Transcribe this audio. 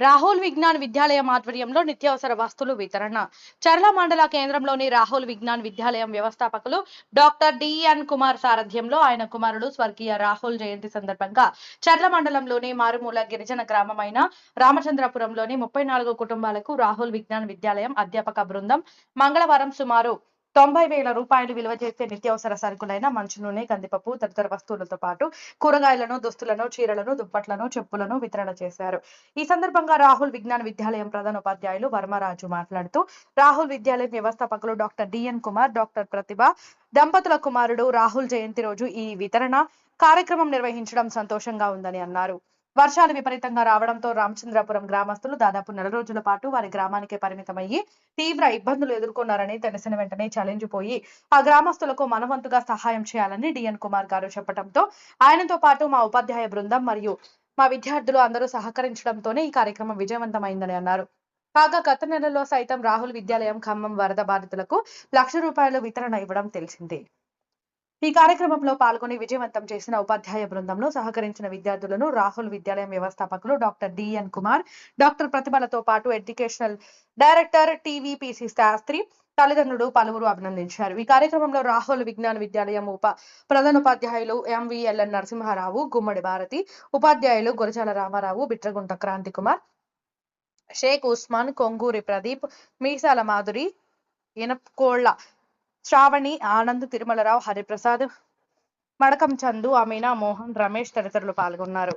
రాహుల్ విజ్ఞాన్ విద్యాలయం ఆధ్వర్యంలో నిత్యావసర వస్తువులు వితరణ. చర్ల మండల కేంద్రంలోని రాహుల్ విజ్ఞాన్ విద్యాలయం వ్యవస్థాపకులు డాక్టర్ డిఎన్ కుమార్ సారథ్యంలో ఆయన కుమారుడు స్వర్గీయ రాహుల్ జయంతి సందర్భంగా చర్ల మండలంలోని మారుమూల గిరిజన గ్రామమైన రామచంద్రపురంలోని ముప్పై నాలుగు కుటుంబాలకు రాహుల్ విజ్ఞాన్ విద్యాలయం అధ్యాపక బృందం మంగళవారం సుమారు తొంభై వేల రూపాయలు విలువ చేసే నిత్యావసర సరుకులైన మంచు నూనె కందిపప్పు తదితర వస్తువులతో పాటు కూరగాయలను దుస్తులను చీరలను దుప్పట్లను చెప్పులను వితరణ చేశారు. ఈ సందర్భంగా రాహుల్ విజ్ఞాన విద్యాలయం ప్రధాన ఉపాధ్యాయులు వర్మరాజు మాట్లాడుతూ రాహుల్ విద్యాలయం వ్యవస్థాపకులు doctor D N Kumar doctor Pratibha దంపతుల కుమారుడు రాహుల్ జయంతి రోజు ఈ వితరణ కార్యక్రమం నిర్వహించడం సంతోషంగా ఉందని అన్నారు. వర్షాలు విపరీతంగా రావడంతో రామచంద్రపురం గ్రామస్తులు దాదాపు నెల రోజుల పాటు వారి గ్రామానికే పరిమితమయ్యి తీవ్ర ఇబ్బందులు ఎదుర్కొన్నారని తెలిసిన వెంటనే చలించిపోయి ఆ గ్రామస్తులకు మనవంతుగా సహాయం చేయాలని డిఎన్ కుమార్ గారు చెప్పడంతో ఆయనతో పాటు మా ఉపాధ్యాయ బృందం మరియు మా విద్యార్థులు అందరూ సహకరించడంతోనే ఈ కార్యక్రమం విజయవంతమైందని అన్నారు. కాగా గత నెలలో సైతం రాహుల్ విద్యాలయం ఖమ్మం వరద బాధితులకు లక్ష రూపాయలు వితరణ ఇవ్వడం తెలిసిందే. ఈ కార్యక్రమంలో పాల్గొని విజయవంతం చేసిన ఉపాధ్యాయ బృందంలో సహకరించిన విద్యార్థులను రాహుల్ విద్యాలయం వ్యవస్థాపకులు doctor D N Kumar doctor ప్రతిభలతో పాటు ఎడ్యుకేషనల్ డైరెక్టర్ టీవీపీసీ శాస్త్రి తల్లిదండ్రులు పలువురు అభినందించారు. ఈ కార్యక్రమంలో రాహుల్ విజ్ఞాన విద్యాలయం ఉప ప్రధానోపాధ్యాయులు ఎంవిఎల్ఎన్ నరసింహారావు గుమ్మడి భారతి ఉపాధ్యాయులు గురజాల రామారావు బిట్రగుంట క్రాంతి కుమార్ షేక్ ఉస్మాన్ కొంగూరి ప్రదీప్ మీసాల మాధురి ఇనప్కోళ్ళ శ్రావణి ఆనంద్ తిరుమలరావు హరిప్రసాద్ మడకం చందు అమీనా మోహన్ రమేష్ తదితరులు పాల్గొన్నారు.